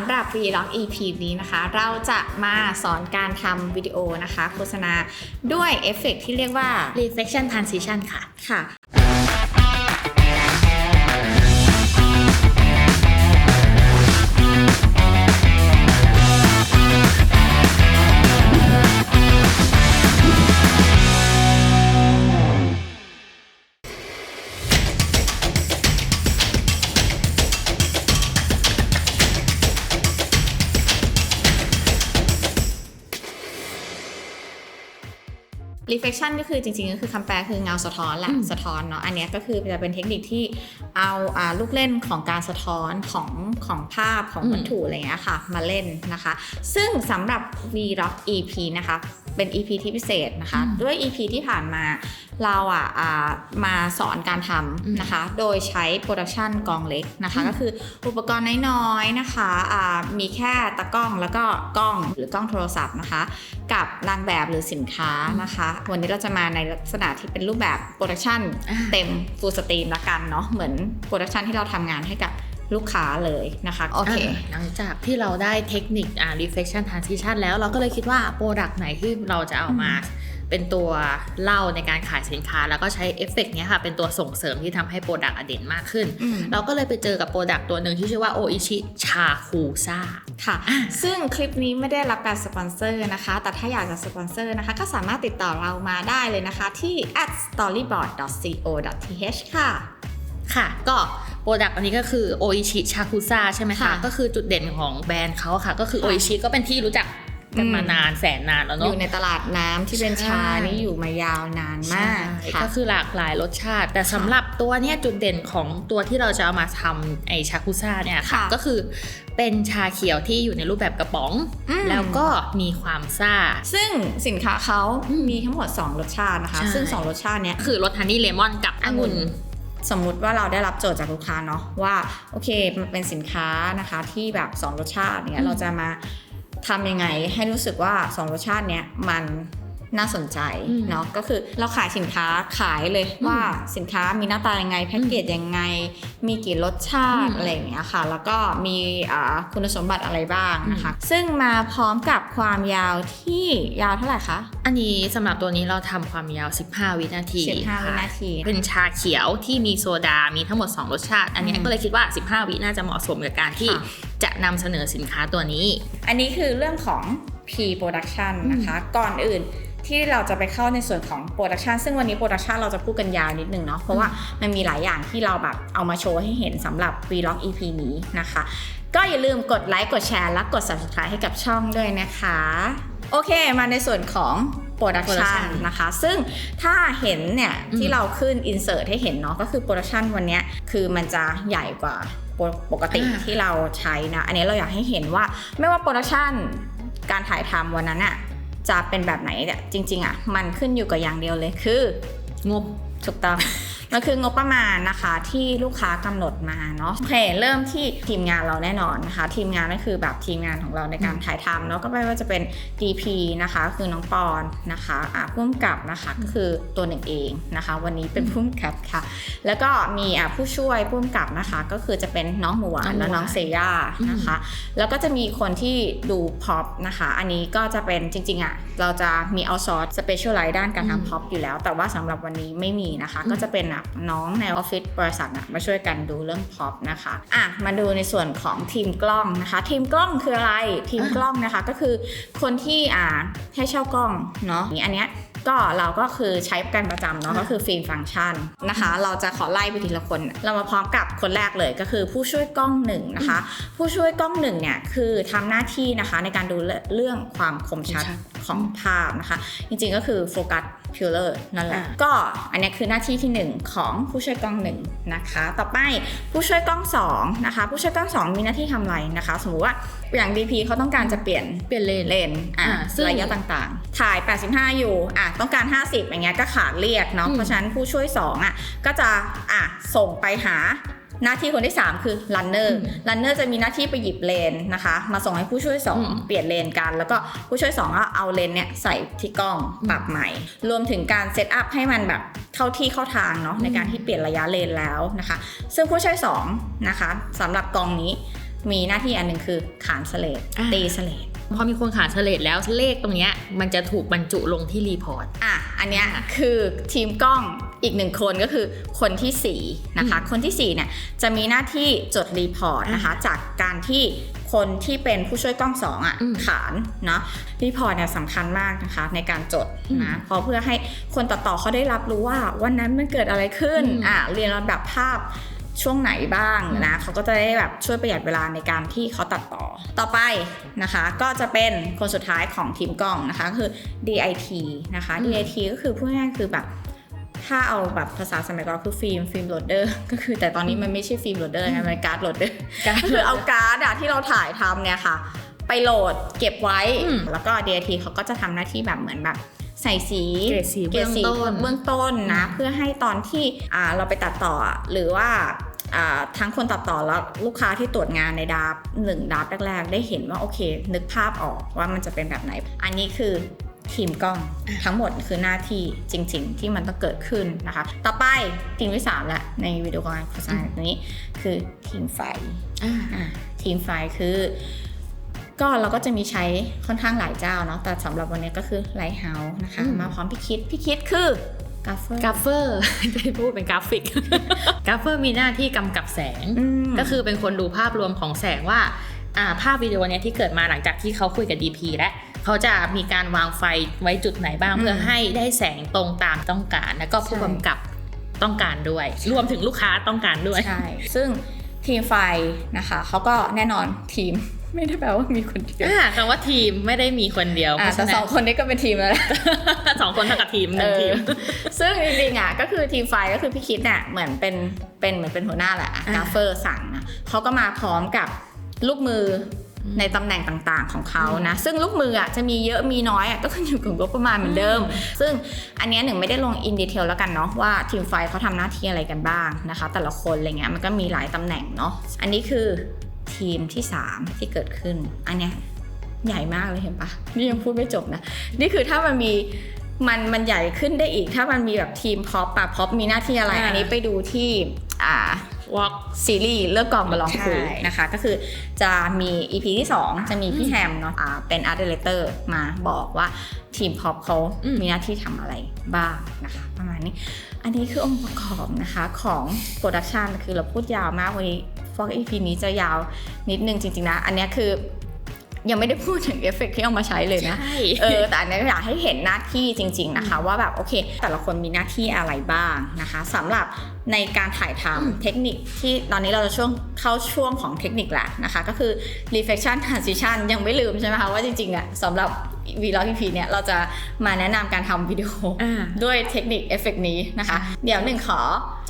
ำหรับ Vlog EP นี้นะคะ เราจะมาสอนการทำวิดีโอนะคะ โฆษณาด้วยเอฟเฟกต์ที่เรียกว่า reflection transition ค่ะค่ะ reflection ก็คือจริงๆก็คือคำแปลคือเงาสะท้อนแหละอืมสะท้อนเนาะอันเนี้ยก็คือจะเป็นเทคนิคที่เอาอ่าลูกเล่นของการสะท้อนของของภาพของอืมวัตถุอะไรเงี้ยค่ะ มาเล่นนะคะ ซึ่งสำหรับ Vlog EP นะคะ เป็น EP ที่พิเศษนะคะ ด้วย EP ที่ผ่านมาเราอะอ่ามาสอนการทอืมำนะคะ โดยใช้โปรดักชันกองเล็กนะคะอืมก็คืออุปกรณ์น้อยๆนะคะอ่ามีแค่ตะกล้องแล้วก็กล้องหรือกล้องโทรศัพท์นะคะ กับนางแบบหรือสินค้านะคะ วันนี้เราจะมาในลักษณะที่เป็นรูปแบบโปรดักชันอ่าเต็มฟูลสตรีมละกันเนาะเหมือนโปรดักชันที่เราทำงานให้กับ ลูกค้าเลยนะคะโอเคาหลังจากที่เราได้เทคนิคอ่า reflection transition แล้วเราก็เลยคิดว่าโปรดักต์ไหนที่เราจะเอามาเป็นตัวเล่าในการขายสินค้า แล้วก็ใช้เอฟเฟกต์เนี้ยค่ะ เป็นตัวส่งเสริมที่ทำให้โปรดักต์เด่นมากขึ้นอืมเราก็เลยไปเจอกับโปรดักต์ตัวหนึ่งที่ชื่อว่าโออิชิชาคูซ่าค่ะอ่าซึ่งคลิปนี้ไม่ได้รับการสปอนเซอร์นะคะ แต่ถ้าอยากจะสปอนเซอร์นะคะ ก็สามารถติดต่อเรามาได้เลยนะคะที่ at storyboard.co.th ค่ะค่ะ ก็ โปรดักต์อันนี้ก็คือโออิชิชาคุซ่าใช่ไหมคะค่ะก็คือจุดเด่นของแบรนด์เขาค่ะ ก็คือค่ะโออิชิก็เป็นที่รู้จักกันมาอืมนานแสนนานแล้วอเนาะยู่ในตลาดน้ำที่เป็นชาใช่นี่อยู่มายาวนานมากใช่ค่ะก็คือหลากหลายรสชาติ แต่สำหรับตัวเนี้ยจุดเด่นของตัวที่เราจะเอามาทำไอชาคุซ่าเนี่ยค่ะค่ะก็คือเป็นชาเขียวที่อยู่ในรูปแบบกระป๋องอืมแล้วก็มีความซ่า ซึ่งสินค้าเขาอืมมีทั้งหมด 2 รสชาตินะคะใช่ซึ่ง 2 รสชาติเนี้ยคือรสฮันนี่เลมอนกับองุ่น สมมุติว่าเราได้รับโจทย์จากลูกค้าเนาะว่าโอเคมันเป็นสินค้านะคะที่แบบ 2 รสชาติเนี่อืยมเราจะมาทำยังไงให้รู้สึกว่า 2 รสชาติเนี้ยมัน น่าสนใจอืมเนาะก็คือเราขายสินค้าขายเลยว่าสินค้ามีหน้าตายังไงแพ็กเกจยังไง มีกี่รสชาติอืมอะไรอย่างเงี้ยค่ะ แล้วก็มีอ่าคุณสมบัติอะไรบ้างนะคะซึ่งมาพร้อมกับความยาวที่ยาวเท่าไหร่คะอันนี้สำหรับตัวนี้เราทำความยาว 15 วินาที15วิค่ะนาที เป็นชาเขียวที่มีโซดา มีทั้งหมด 2 รสชาติ อันเนี้ยอืมก็เลยคิดว่า 15 วิน่าจะเหมาะสมกับการที่ค่ะจะนำเสนอสินค้าตัวนี้ อันนี้คือเรื่องของ P-production นะคะ ก่อนอื่น ที่เราจะไปเข้าในส่วนของ production ซึ่งวันนี้ production เราจะพูดกันยาวนิดนึงเนาะเพราะว่ามันมีหลายอย่างที่เราแบบเอามาโชว์ให้เห็นสำหรับ Vlog EP นี้นะคะ ก็อย่าลืมกดไลค์กดแชร์และกด subscribe ให้กับช่องด้วยนะคะ โอเค มาในส่วนของ production Production นะคะ ซึ่งถ้าเห็นเนี่ยอืม ที่เราขึ้น insert ให้เห็นเนาะก็คือ production วันเนี้ยคือมันจะใหญ่กว่าปกติอ่า ที่เราใช้นะ อันนี้เราอยากให้เห็นว่าไม่ว่าโปรดักชันการถ่ายทำวันนั้นอะ จะเป็นแบบไหนเนี่ยจริง ๆอะมันขึ้นอยู่กับอย่างเดียวเลยคืองบถูกต้อง มันคืองบประมาณนะคะที่ลูกค้ากำหนดมาเนาะโอเคเริ่มที่ทีมงานเราแน่นอนนะคะ ทีมงานก็คือแบบทีมงานของเราในการถ่ายทำเนาะก็ไม่ว่าจะเป็น DP นะคะ คือน้องปอนนะคะอ่าผู้กำกับนะคะก็คือตัวหนึ่งเองนะคะ วันนี้เป็นผู้กำกับค่ะ แล้วก็มีอ่าผู้ช่วยผู้กำกับนะคะ ก็คือจะเป็นน้องหมูหวานและน้องเซย่านะคะ แล้วก็จะมีคนที่ดูพ็อปนะคะ อันนี้ก็จะเป็นจริงๆอะเราจะมีเอาซอร์สสเปเชียลไลท์ด้านการอืมทำพ็อปอยู่แล้ว แต่ว่าสำหรับวันนี้ไม่มีนะคะอืมก็จะเป็นอะน้องในออฟฟิศบริษัทอะมาช่วยกันดูเรื่องพ็อปนะคะอะมาดูในส่วนของทีมกล้องนะคะ ทีมกล้องคืออะไรทีมกล้องนะคะก็คือคนที่อ่าให้เช่ากล้องเนาะอันเนี้ยก็เราก็คือใช้กันประจำเนาะอ่าก็คือฟิล์มฟังก์ชันนะคะ เราจะขอไล่ไปทีละคน เรามาพร้อมกับคนแรกเลยก็คือผู้ช่วยกล้องหนึ่งนะคะ ผู้ช่วยกล้องหนึ่งเนี่ยคือทำหน้าที่นะคะในการดูเรื่องความคมชัดคมชัดของภาพนะคะ จริงๆก็คือโฟกัส พิวเลอร์นั่นแหละอ่าก็อันเนี้ยคือหน้าที่ที่หนึ่งของผู้ช่วยกล้องหนึ่งนะคะ ต่อไปผู้ช่วยกล้องสองนะคะผู้ช่วยกล้องสองมีหน้าที่ทำอะไรนะคะ สมมุติว่าอย่าง DP เขาต้องการจะเปลี่ยนเปลี่ยนเลนเลนอะอ่าซึ่งระยะต่างๆ ถ่าย 85 อยู่อะต้องการ 50 อย่างเงี้ยก็ขาดเรียกเนาะอืมเพราะฉะนั้นผู้ช่วย2อะก็จะอะส่งไปหา หน้าที่คนที่ 3 คือ runner runner จะมีหน้าที่ไปหยิบเลนนะคะ มาส่งให้ผู้ช่วยอืม2เปลี่ยนเลนกัน แล้วก็ผู้ช่วย 2 ก็เอาเลนเนี่ยใส่ที่กล้องปรับใหม่ รวมถึงการเซตอัพให้มันแบบเข้าที่เข้าทางเนาะในการที่เปลี่ยนระยะเลนแล้วนะคะ ซึ่งผู้ช่วย 2 นะคะสำหรับกองนี้มีหน้าที่อันหนึ่งคือขานสเลดอ่าตีสเลดพอมีคนขานเฉลดแล้วเลขตรงเนี้ยมันจะถูกบรรจุลงที่รีพอร์ตอะอันเนี้ยอ่าคือทีมกล้อง อีกหนึ่งคนก็คือคนที่4นะคะ คนที่4เนี่ยจะมีหน้าที่จดรีพอร์ตนะคะ จากการที่คนที่เป็นผู้ช่วยกล้องสองอะอืมขานเนาะรีพอร์ตเนี่ยสำคัญมากนะคะ ในการจดอืมนะเพราะเพื่อให้คนตัดต่อเขาได้รับรู้ว่าวันนั้นมันเกิดอะไรขึ้นอืมอะเรียนลำดับภาพช่วงไหนบ้างนะเขาก็จะได้แบบช่วยประหยัดเวลาในการที่เขาตัดต่อต่อไปนะคะ ก็จะเป็นคนสุดท้ายของทีมกล้องนะคะคือ DIT นะคะอืม DIT ก็คือพูดง่ายๆคือแบบ ถ้าเอาแบบภาษาสมัยก่อนคือฟิล์มฟิล์มโหลดเดอร์ก็คือแต่ตอนนี้มันไม่ใช่ฟิล์มโหลดเดอร์นะมันการ์ดโหลดเดอร์การ์ดก็คือเอาการ์ดอะที่เราถ่ายทำเนี่ยค่ะ ไปโหลดเก็บไว้อืมแล้วก็ DIT เขาก็จะทำหน้าที่แบบเหมือนแบบใส่สีเกรดสีเกรดสีเบื้องต้นเบื้องต้นนะอืมเพื่อให้ตอนที่อ่าเราไปตัดต่ออะหรือว่าอ่าทั้งคนตัดต่อแล้วลูกค้าที่ตรวจงานในดาบหนึ่งดาบแรกๆ ได้เห็นว่าโอเค นึกภาพออกว่ามันจะเป็นแบบไหน อันนี้คือ ทีมกล้องทั้งหมดคือหน้าที่จริง ๆ ที่มันต้องเกิดขึ้นนะคะ ต่อไปทีมที่สามละในวิดีโอการโฆษณาตัวนี้คือทีมไฟอ่าอะทีมไฟคือ ก็เราก็จะมีใช้ค่อนข้างหลายเจ้าเนาะแต่สำหรับวันนี้ก็คือไลท์เฮาส์นะคะอืมมาพร้อมพี่คิดพี่คิดคือกราฟเฟอร์กราฟเฟอร์จะให้พูดเป็นกราฟิกกราฟเฟอร์มีหน้าที่กำกับแสงมก็คือเป็นคนดูภาพรวมของแสงว่าอ่าภาพวิดีโอเนี้ยที่เกิดมาหลังจากที่เขาคุยกับ DP แล้ว เขาจะมีการวางไฟไว้จุดไหนบ้างอืมเพื่อให้ได้แสงตรงตามต้องการ แล้วก็ผู้ใช่กำกับต้องการด้วย รวมถึงลูกค้าต้องการด้วยใช่ซึ่งทีมไฟนะคะเขาก็แน่นอนทีมไม่ได้แปลว่ามีคนเดียวอ่าคำว่าทีมไม่ได้มีคนเดียวอะเพแต่ราะฉะสนั้อนงคนนี้ก็เป็นทีมแล้วแหละสองคนเท่ากับทีมหนึ่งทีมเออซึ่งจริงๆอะก็คือทีมไฟก็คือพี่คิดน่ะเหมือนเป็นเป็นเหมือนเป็นหัวหน้าแหละอ่ากราฟเฟอร์สั่งนะเขาก็มาพร้อมกับลูกมืออม ในตำแหน่งต่างๆของเขานะ ซึ่งลูกมืออะจะมีเยอะมีน้อยอะก็ขึ้นอยู่กับงบประมาณเหมือนเดิม ซึ่งอันเนี้ยหนึ่งไม่ได้ลงอินดีเทลแล้วกันเนาะว่าทีมไฟเขาทำหน้าที่อะไรกันบ้างนะคะ แต่ละคนอะไรเงี้ยมันก็มีหลายตำแหน่งเนาะอันนี้คือทีมที่ 3 ที่เกิดขึ้น อันเนี้ยใหญ่มากเลยเห็นปะนี่ยังพูดไม่จบนะ นี่คือถ้ามันมีมันมันใหญ่ขึ้นได้อีก ถ้ามันมีแบบทีมพอปอะพอปมีหน้าที่อะไรอ่าอันนี้ไปดูที่อ่า walk ซีรีส์เลิกกองมาลองคุยใช่นะคะ ก็คือจะมี EP ที่ 2 จะมีพี่แฮมเนาะอ่าเป็น Art Director มาบอกว่าทีมพอปเขาอืมมีหน้าที่ทำอะไรบ้างนะคะ ประมาณนี้ อันนี้คือองค์ประกอบนะคะของโปรดักชันคือเราพูดยาวมากวันนี้ฟอก EP นี้จะยาวนิดนึงจริงๆนะ อันเนี้ยคือ ยังไม่ได้พูดถึงเอฟเฟกต์ที่เอามาใช้เลยนะใช่เออแต่อันนี้อยากให้เห็นหน้าที่จริง ๆนะคะ ว่าแบบโอเค แต่ละคนมีหน้าที่อะไรบ้างนะคะสำหรับในการถ่ายทอืมำเทคนิคที่ตอนนี้เราจะช่วงเข้าช่วงของเทคนิคแหละนะคะ ก็คือ reflection transition ยังไม่ลืมใช่ไหมคะว่าจริงๆอะสำหรับ v l o g EP เนี่ยเราจะมาแนะนำการทำวิดีโออ่าด้วยเทคนิคเอฟเฟกนี้นะคะ เดี๋ยวหนึ่งขอ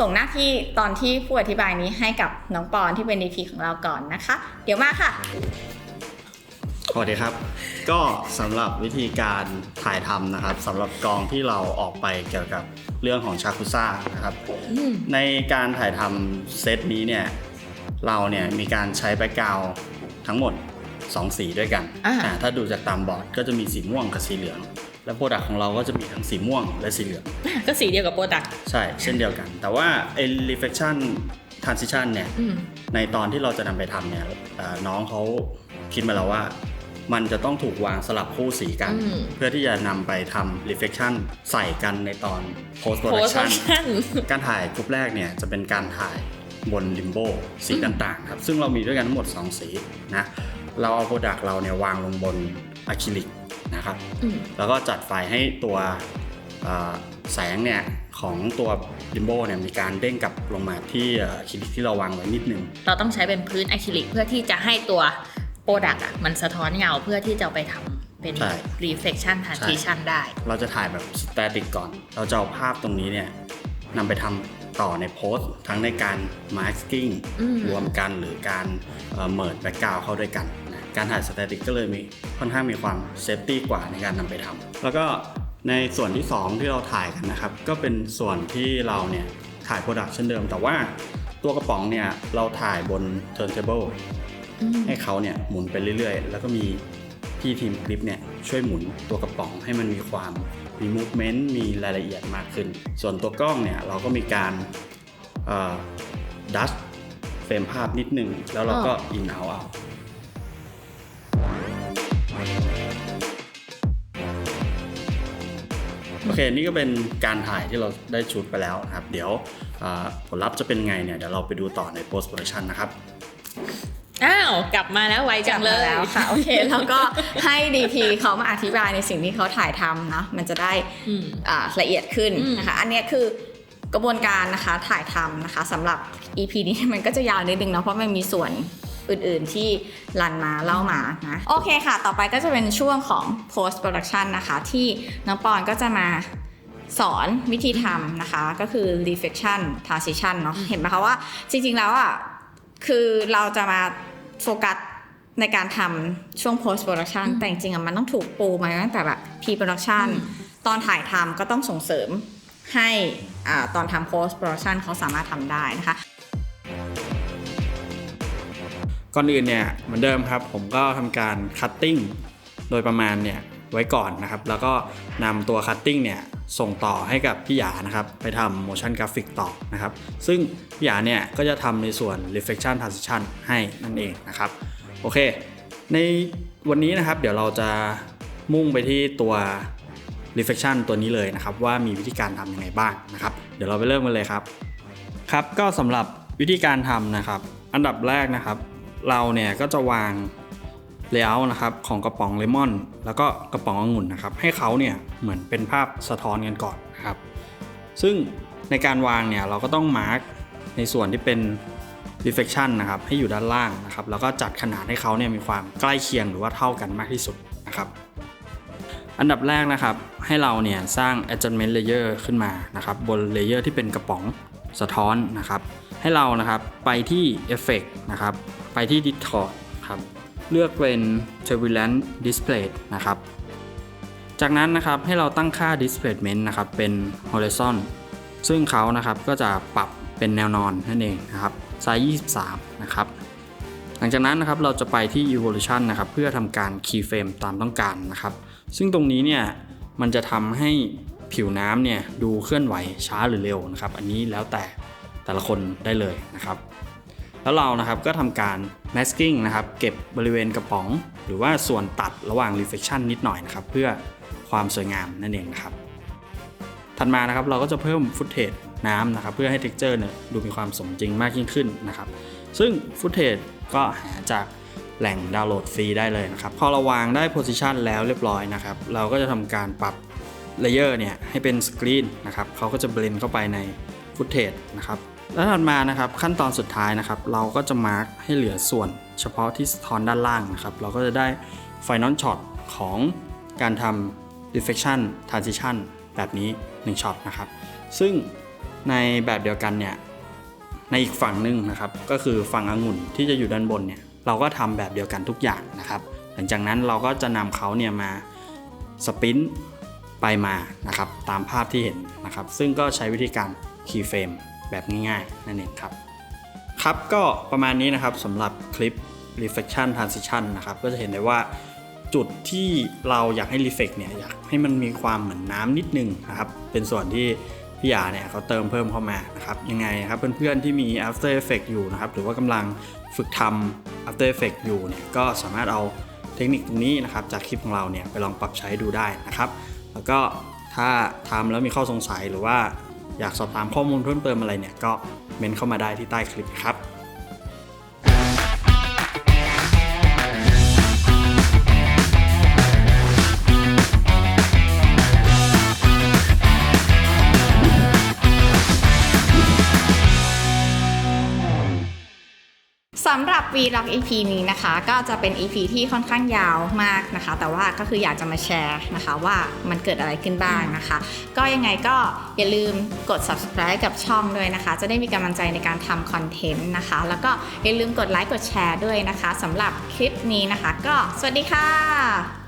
ส่งหน้าที่ตอนที่ผู้อธิบายนี้ให้กับน้องปอนที่เป็น EP ของเราก่อนนะคะ เดี๋ยวมาค่ะ สวัสดีครับ ก็สำหรับวิธีการถ่ายทำนะครับสำหรับกองที่เราออกไปเกี่ยวกับเรื่องของชาคุซ่านะครับอืมในการถ่ายทำเซตนี้เนี่ยเราเนี่ยมีการใช้แบ็กกราวทั้งหมด 2 สีด้วยกันอ่าอ่าถ้าดูจากตามบอร์ดก็จะมีสีม่วงกับสีเหลือง และโปรดักของเราก็จะมีทั้งสีม่วงและสีเหลือง ก็สีเดียวกับโปรดักใช่ เช่นเดียวกัน แต่ว่าไอ้ reflection transition เนี่ยอืมในตอนที่เราจะนำไปทำเนี่ยเอ่อน้องเขาคิดมาแล้วว่า มันจะต้องถูกวางสลับคู่สีกันอืมเพื่อที่จะนำไปทำ reflection ใส่กันในตอน post โพส production ชั่นการถ่ายกรุ๊ปแรกเนี่ยจะเป็นการถ่ายบนลิมโบสีอืมต่างๆครับซึ่งเรามีด้วยกันทั้งหมด 2 สีนะเราเอาโปรดักต์เราเนี่ยวางลงบนอะคริลิกนะครับอืมแล้วก็จัดไฟให้ตัวเอ่อแสงเนี่ยของตัวลิมโบเนี่ยมีการเด้งกลับลงมาที่เอ่ออะคริลิกที่เราวางไว้นิดนึง เราต้องใช้เป็นพื้นอะคริลิกเพื่อที่จะให้ตัว โปรดักต์อะมันสะท้อนเงาเพื่อที่จะเอาไปทำเป็น ใช่ reflection transition ได้ เราจะถ่ายแบบสแตติกก่อน เราจะเอาภาพตรงนี้เนี่ยนำไปทำต่อในโพสต์ทั้งในการ masking อืม รวมกันหรือการเมิร์ดแบ็กกราวเข้าด้วยกันนะการถ่ายสแตติกก็เลยมีค่อนข้างมีความเซฟตี้กว่าในการนำไปทำแล้วก็ในส่วนที่ 2 ที่เราถ่ายกันนะครับ ก็เป็นส่วนที่เราเนี่ยถ่ายโปรดักชันเดิม แต่ว่าตัวกระป๋องเนี่ยเราถ่ายบน turntable อืม ให้เขาเนี่ยหมุนไปเรื่อยๆ แล้วก็มีพี่ทีมคลิปเนี่ยช่วยหมุนตัวกระป๋องให้มันมีความมี movement มีรายละเอียดมากขึ้น ส่วนตัวกล้องเนี่ยเราก็มีการดัชเฟรมภาพนิดนึง แล้วเราก็อินเอาเอาโอเค นี่ก็เป็นการถ่ายที่เราได้ชุดไปแล้วนะครับ เดี๋ยวอ่าผลลัพธ์จะเป็นไงเนี่ย เดี๋ยวเราไปดูต่อใน post production นะครับ อ้าวกลับมาแล้วไวจังเลยแล้วค่ะโอเคแล้วก็ให้ DP เขามาอธิบายในสิ่งที่เขาถ่ายทำเนาะมันจะได้อืมอ่าละเอียดขึ้นอืมนะคะอันเนี้ยคือกระบวนการนะคะถ่ายทำนะคะสำหรับ EP นี้มันก็จะยาวนิดนึงเนาะเพราะมันมีส่วนอื่นๆที่รันมาเล่ามานะโอเคค่ะ ต่อไปก็จะเป็นช่วงของ post production นะคะ ที่น้องปอนก็จะมาสอนวิธีทำนะคะ ก็คือ reflection transition เนาะเห็นไหมคะว่าจริงๆแล้วอะ คือเราจะมาโฟกัสในการทำช่วง post production แต่จริงๆอะมันต้องถูกปูมาตั้งแต่แบบ pre production ตอนถ่ายทำก็ต้องส่งเสริมให้อ่าตอนทำ post production เขาสามารถทำได้นะคะ ก่อนอื่นเนี่ยเหมือนเดิมครับ ผมก็ทำการคัตติ้งโดยประมาณเนี่ย ไว้ก่อนนะครับ แล้วก็นำตัวคัตติ้งเนี่ยส่งต่อให้กับพี่หยานะครับไปทำ motion graphic ต่อนะครับ ซึ่งพี่หยาเนี่ยก็จะทำในส่วน reflection transition ให้นั่นเองนะครับ โอเค ในวันนี้นะครับเดี๋ยวเราจะมุ่งไปที่ตัว reflection ตัวนี้เลยนะครับ ว่ามีวิธีการทำยังไงบ้างนะครับ เดี๋ยวเราไปเริ่มกันเลยครับ ครับก็สำหรับวิธีการทำนะครับ อันดับแรกนะครับ เราเนี่ยก็จะวาง เลเยอร์นะครับของกระป๋องเลมอน แล้วก็กระป๋ององุ่นนะครับให้เขาเนี่ยเหมือนเป็นภาพสะท้อนกันก่อนนะครับ ซึ่งในการวางเนี่ยเราก็ต้องมาร์กในส่วนที่เป็น reflection นะครับให้อยู่ด้านล่างนะครับแล้วก็จัดขนาดให้เขาเนี่ยมีความใกล้เคียงหรือว่าเท่ากันมากที่สุดนะครับ อันดับแรกนะครับให้เราเนี่ยสร้าง adjustment layer ขึ้นมานะครับบนเลเยอร์ที่เป็นกระป๋องสะท้อนนะครับ ให้เรานะครับไปที่ Effect นะครับไปที่ Distort ครับ เลือกเป็น Turbulent Display นะครับ จากนั้นนะครับให้เราตั้งค่า Displacement นะครับเป็น Horizon ซึ่งเขานะครับก็จะปรับเป็นแนวนอนนั่นเองนะครับไซส์23 นะครับหลังจากนั้นนะครับเราจะไปที่ evolution นะครับเพื่อทำการ keyframe ตามต้องการนะครับ ซึ่งตรงนี้เนี่ยมันจะทำให้ผิวน้ำเนี่ยดูเคลื่อนไหวช้าหรือเร็วนะครับ อันนี้แล้วแต่แต่ละคนได้เลยนะครับ แล้วเรานะครับก็ทำการ masking นะครับเก็บบริเวณกระป๋อง หรือว่าส่วนตัดระหว่าง reflection นิดหน่อยนะครับเพื่อความสวยงามนั่นเองนะครับ ถัดมานะครับเราก็จะเพิ่มฟุตเทจน้ำนะครับเพื่อให้ texture เนี่ยดูมีความสมจริงมากยิ่งขึ้นนะครับ ซึ่งฟุตเทจก็หาจากแหล่งดาวน์โหลดฟรีได้เลยนะครับ พอเราวางได้โพซิชันแล้วเรียบร้อยนะครับ เราก็จะทำการปรับเลเยอร์เนี่ยให้เป็นสกรีนนะครับเขาก็จะเบลนเข้าไปในฟุตเทจนะครับ แล้วถัดมานะครับขั้นตอนสุดท้ายนะครับ เราก็จะมาร์กให้เหลือส่วน เฉพาะที่สะท้อนด้านล่างนะครับ เราก็จะได้ Final Shot ของการทำ Reflection Transition แบบนี้1ช็อตนะครับ ซึ่งในแบบเดียวกันเนี่ยในอีกฝั่งหนึ่งนะครับ ก็คือฝั่งองุ่นที่จะอยู่ด้านบนเนี่ยเราก็ทำแบบเดียวกันทุกอย่างนะครับ หลังจากนั้นเราก็จะนำเขาเนี่ยมาสปินไปมานะครับ ตามภาพที่เห็นนะครับ ซึ่งก็ใช้วิธีการ keyframe แบบง่ายๆ นั่นเองครับ ครับก็ประมาณนี้นะครับสำหรับคลิป reflection transition นะครับก็จะเห็นได้ว่าจุดที่เราอยากให้ reflect เนี่ยอยากให้มันมีความเหมือนน้ำนิดนึงนะครับเป็นส่วนที่พี่ยาเนี่ยเขาเติมเพิ่มเข้ามานะครับยังไงนะครับเพื่อนๆที่มี After effect อยู่นะครับหรือว่ากำลังฝึกทำ After effect อยู่เนี่ยก็สามารถเอาเทคนิคตรงนี้นะครับจากคลิปของเราเนี่ยไปลองปรับใช้ดูได้นะครับ แล้วก็ถ้าทำแล้วมีข้อสงสัยหรือว่า อยากสอบถามข้อมูลเพิ่มเติมอะไรเนี่ยก็เมนเข้ามาได้ที่ใต้คลิปครับ สำหรับ Vlog EP นี้นะคะ ก็จะเป็น EP ที่ค่อนข้างยาวมากนะคะ แต่ว่าก็คืออยากจะมาแชร์นะคะว่ามันเกิดอะไรขึ้นบ้างนะคะ ก็ยังไงก็อย่าลืมกด subscribe กับช่องด้วยนะคะ จะได้มีกำลังใจในการทำคอนเทนต์นะคะ แล้วก็อย่าลืมกดไลค์กดแชร์ด้วยนะคะสำหรับคลิปนี้นะคะ ก็สวัสดีค่ะ